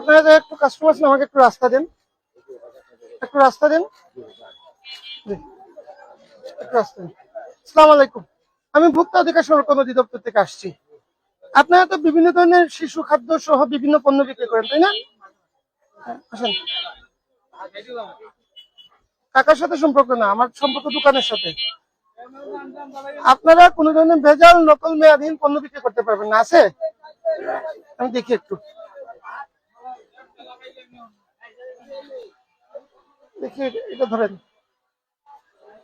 আপনারা একটু কাস্টমার আছেন আমাকে একটু রাস্তা দেন। একটু রাস্তা দেন। একটু রাস্তা আলাইকুম। আমি ভোক্তা অধিকার সংরক্ষণ অধিদপ্তর থেকে আসছি। আপনারা তো বিভিন্ন ধরনের শিশু খাদ্য সহ বিভিন্ন পণ্য বিক্রি করেন তাই না? হ্যাঁ, আসেন। কাকার সাথে সম্পর্ক না আমার সম্পর্ক দোকানের সাথে। আপনারা কোন ধরনের ভেজাল নকল মেয়াদহীন পণ্য বিক্রি করতে পারবেন না আছে? আমি দেখি একটু। দেখি এটা- ধরেন।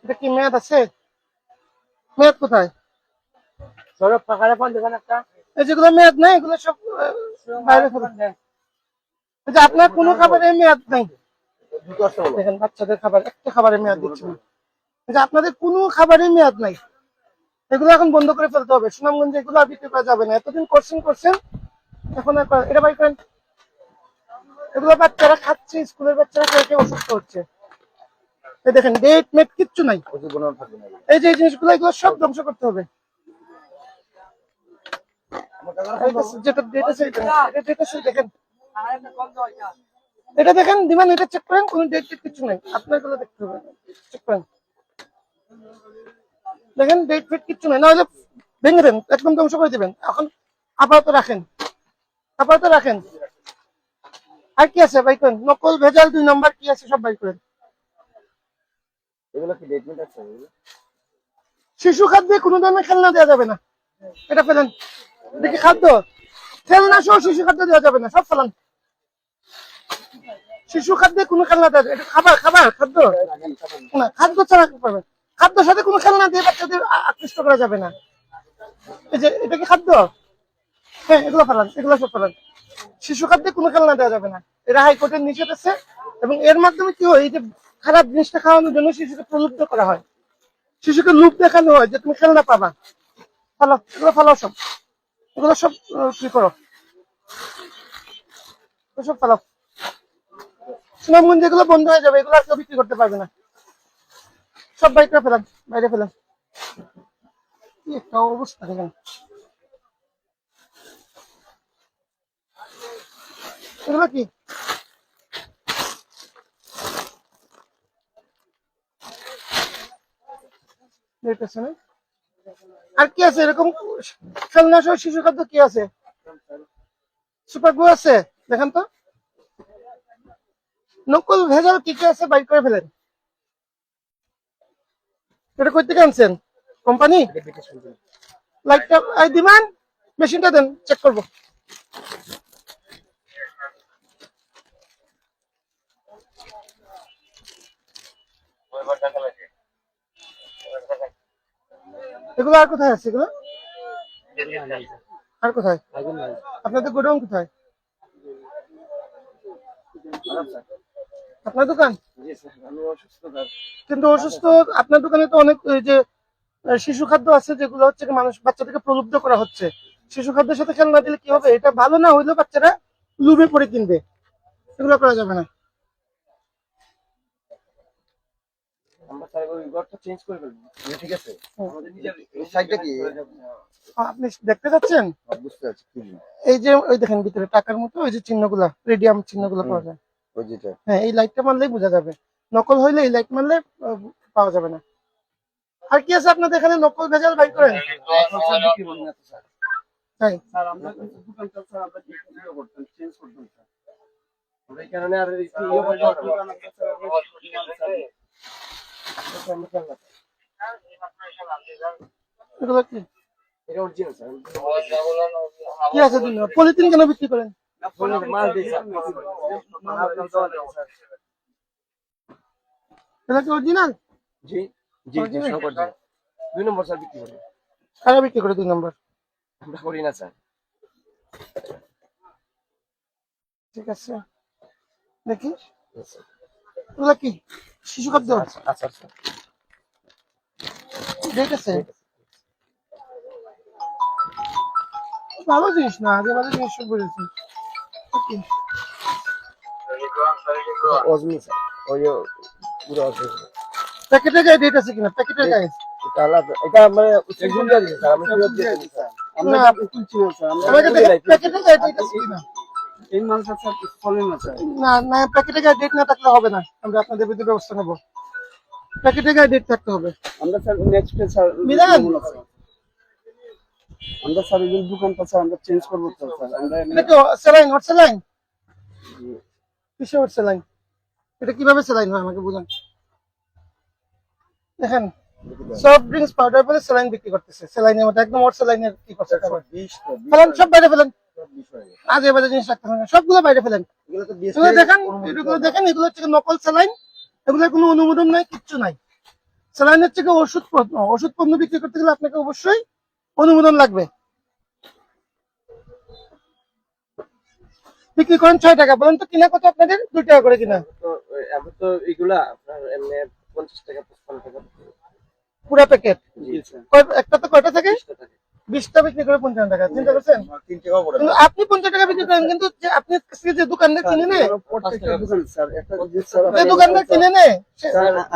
এটা কি মেয়াদ আছে? মেয়াদ কোথায়? সৌরভ পাখারে ফোন দেবেন একটা। এই যেগুলো মেয়াদ নাই এগুলো সব বাইরে এই যে আপনার কোনো খাবারের মেয়াদ নাই। দেখেন বাচ্চাদের খাবার একটা খাবারের মেয়াদ দিচ্ছে না এই যে আপনাদের কোনো খাবারের মেয়াদ নাই। এগুলো এখন বন্ধ করে ফেলতে হবে। সুনামগঞ্জে এগুলো আর বিক্রি করা যাবে না। এতদিন করছেন করছেন এখন এটা বাই করেন। এগুলো বাচ্চারা খাচ্ছে, স্কুলের বাচ্চারা খেয়ে অসুস্থ হচ্ছে। দেখেন ডেট মেট কিচ্ছু নাই। এই যে জিনিসগুলো, এগুলো সব ধ্বংস করতে হবে। এটা দেখেন। এটা এটা চেক করেন, কোনো ডেট টেট কিছু নাই। আপনার দেখতে হবে। চেক করেন। দেখেন ডেট ফেট কিচ্ছু নাই। নাহলে ভেঙে দেন, একদম ধ্বংস করে দিবেন। এখন আপাতত রাখেন। আপাতত রাখেন। আর কি আছে বাই করেন নকল ভেজাল দুই নম্বর কি আছে সব বাই করেন। এগুলো কি ডেটমেন্ট আছে? শিশু খাদ্যে কোনো ধরনের খেলনা দেওয়া যাবে না। এটা ফেলেন। দেখি খাদ্য? খেলনা সহ শিশু খাদ্য দেওয়া যাবে না সব ফেলান। শিশু খাদ্যে কোনো খেলনা দেওয়া এটা খাবার খাবার খাদ্য। না খাদ্য ছাড়া পাবেন? খাদ্যের সাথে কোনো খেলনা দিয়ে বাচ্চাদের আকৃষ্ট করা যাবে না। এই যে এটা কি খাদ্য? হ্যাঁ এগুলো ফেলান এগুলো সব ফেলান। শিশু খাদ্যে কোনো খেলনা দেওয়া যাবে না। এটা হাইকোর্টের নিষেধ আছে এবং এর মাধ্যমে কি হয়, এই যে খারাপ জিনিসটা খাওয়ানোর জন্য শিশুকে প্রলুব্ধ করা হয়। শিশুকে লুপ দেখানো হয় যে, তুমি খেলনা পাবা। ফালো এগুলো সব। এগুলো সব কি করো? সব ফালো সুনামগঞ্জ এগুলো বন্ধ হয়ে যাবে, এগুলো আর কেউ বিক্রি করতে পারবে না। সব বাইরে ফেলান বাইরে ফেলান। কি একটা অবস্থা দেখেন এগুলো কি? আর কি আছে? এরকম খেলনা সহ শিশু খাদ্য কি আছে? সুপার গ্লু আছে? দেখেন তো। নকল ভেজাল কি কি আছে? বাইক করে ফেলেন। এটা কই থেকে আনছেন? কোম্পানি? লাইটটা দিমান মেশিনটা দেন চেক করব। এগুলো আর কোথায় আছে এগুলো? আর কোথায়? আপনাদের গোডাউন কোথায়? আপনার দোকান? কিন্তু অসুস্থ, আপনার দোকানে তো অনেক যে শিশু খাদ্য আছে যেগুলো হচ্ছে মানুষ বাচ্চাদেরকে প্রলুব্ধ করা হচ্ছে। শিশু খাদ্যের সাথে খেলনা দিলে কি হবে? এটা ভালো না হইলেও বাচ্চারা লুবে পরে কিনবে। এগুলো করা যাবে না। ওই ঘরটা চেঞ্জ করে ফেলব। ঠিক আছে? আমাদের নিজের সাইডটা কি? আপনি দেখতে বুঝতে পারছি এই যে ওই দেখেন ভিতরে টাকার মতো ওই যে চিহ্নগুলা রেডিয়াম চিহ্নগুলো পাওয়া যায়। ওই যেটা হ্যাঁ এই লাইটটা মারলেই বোঝা যাবে। নকল হইলে এই লাইট মারলে পাওয়া যাবে না। আর কি আছে আপনাদের এখানে নকল ভেজাল বাই করেন? তাই। স্যার আমরা কিন্তু দোকানটা স্যার আমরা ইয়ে করতাম চেঞ্জ করতাম স্যার আমরা কারণে আর এই ইয়ে করতে পারব না। কি কি আছে পলিথিন কেন বিক্রি করেন এটা কি জি জি দুই নম্বর স্যার বিক্রি করি কারা বিক্রি করে দুই নম্বর আমরা করি ঠিক আছে দেখি এগুলো কি শিশু খাদ্য? আচ্ছা আচ্ছা আচ্ছা আছে ভালো জিনিস না আগে ভালো জিনিস বলেছি কি? অজমি ওই পুরো প্যাকেটে গায়ে ডেট আছে কিনা? প্যাকেটে গায়ে। এটা আলাদা। এটা মানে সেগুন দিয়ে দিয়েছে স্যার। আমরা দিয়ে দিয়েছি স্যার। আমরা না। তুলছি স্যার আমাকে প্যাকেটে গায়ে ডেট আছে কিনা? এই মালটা স্যার চলে না স্যার। না না প্যাকেটে গায়ে ডেট না থাকলে হবে না। আমরা আপনাদের বিরুদ্ধে ব্যবস্থা নেব। প্যাকেটে গায়ে ডেট থাকতে হবে। আমরা স্যার নেক্সট স্যার মিলান। আমরা স্যার এই দোকানটা স্যার আমরা চেঞ্জ করব তো স্যার। আমরা এটা কি স্যালাইন হট স্যালাইন কিসে হট স্যালাইন এটা কীভাবে স্যালাইন হয় আমাকে বুঝান? দেখেন সফট ড্রিঙ্কস পাউডার বলে স্যালাইন বিক্রি করতেছে। স্যালাইনের মধ্যে একদম হট স্যালাইনের কি করছে? ফেলেন সব বাইরে ফেলেন। আজে বাজে জিনিস রাখতে হবে সবগুলো বাইরে ফেলেন। এগুলো দেখেন এগুলো দেখেন এগুলো হচ্ছে নকল স্যালাইন। এগুলোর কোনো অনুমোদন নাই কিচ্ছু নাই। স্যালাইন হচ্ছে কি ওষুধ পণ্য। ওষুধ পণ্য বিক্রি করতে গেলে আপনাকে অবশ্যই অনুমোদন লাগবে। বিক্রি করেন ছয় টাকা। বলেন তো কিনা কত আপনাদের? দুই টাকা করে কিনা। এখন তো এগুলা আপনার এমনি পঞ্চাশ টাকা পুরো প্যাকেট একটা তো কয়টা থাকে। বিশটা টাকা বিশটা বিক্রি করে পঞ্চান্ন টাকা চিন্তা করছেন? কিন্তু আপনি পঞ্চাশ টাকা বিক্রি করেন কিন্তু আপনি কাছ যে দোকানদার কিনে নেয় প্রত্যেকটা দোকান স্যার একটা যে দোকানদার কিনে নেয়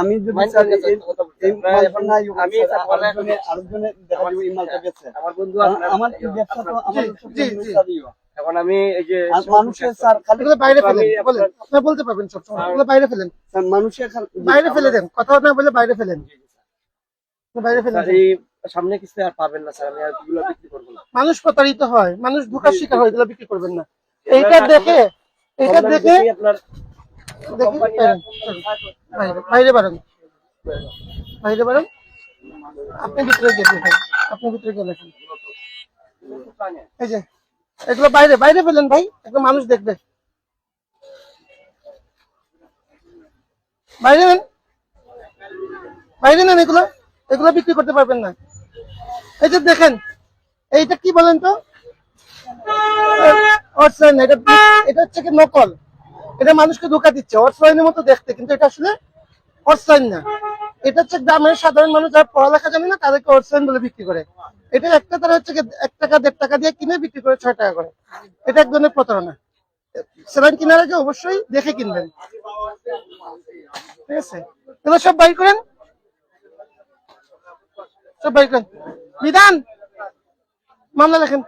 আমি যদি মাইন্ড স্যার করতেছেন, এই- কথা বলতে। এই আমরা মালটা এখন- আমি স্যার, স্যার বলে আরেকজনে আরেকজনে দেখা যাবে এই মালটা বেচে আমার বন্ধু কারণ আপনার- আমার এই ব্যবসা তো আমার জি, সব জি, জন্য জি। স্যারইও। এখন আমি এই যে মানুষের স্যার খালি বাইরে ফেলেন বলেন আপনার- বলতে পারবেন বাইরে ফেলেন। স্যার মানুষের খালি- বাইরে ফেলে দেন কথা না বলে বাইরে ফেলেন। বাইরে ফেলেন। সামনে কিছু আর পাবেন না স্যার। আমি আর এগুলো বিক্রি করব না। মানুষ প্রতারিত হয় মানুষ ধোকার শিকার হয় এগুলো বিক্রি করবেন না। এইটা দেখে এইটা দেখে আপনার বাইরে বাইরে- বাইরে বাড়ান বাইরে বাড়ান আপনি ভিতরে গিয়ে দেখেন। আপনি ভিতরে গিয়ে দেখেন। এই যে এগুলো বাইরে বাইরে ফেলেন ভাই। একদম মানুষ দেখবে। বাইরে নেন। বাইরে নেন এগুলো। এগুলো বিক্রি করতে পারবেন না। এই যে দেখেন, এইটা কি বলেন তো? অর্থসাইন এটা এটা হচ্ছে কি নকল। এটা মানুষকে ধোকা দিচ্ছে অর্থসাইনের মতো দেখতে, কিন্তু এটা আসলে অর্থসাইন না। এটা হচ্ছে গ্রামের সাধারণ মানুষ যারা পড়ালেখা জানে না, তাদেরকে অর্থসাইন বলে বিক্রি করে। এটা একটা তারা হচ্ছে এক টাকা, দেড় টাকা দিয়ে কিনে বিক্রি করে, ছয় টাকা করে। এটা এক ধরনের প্রতারণা। সেলাইন কেনার আগে অবশ্যই দেখে কিনবেন। ঠিক আছে? এগুলো সব বাই করেন? সব বাই করেন? বিধান। মামলা লেখেন।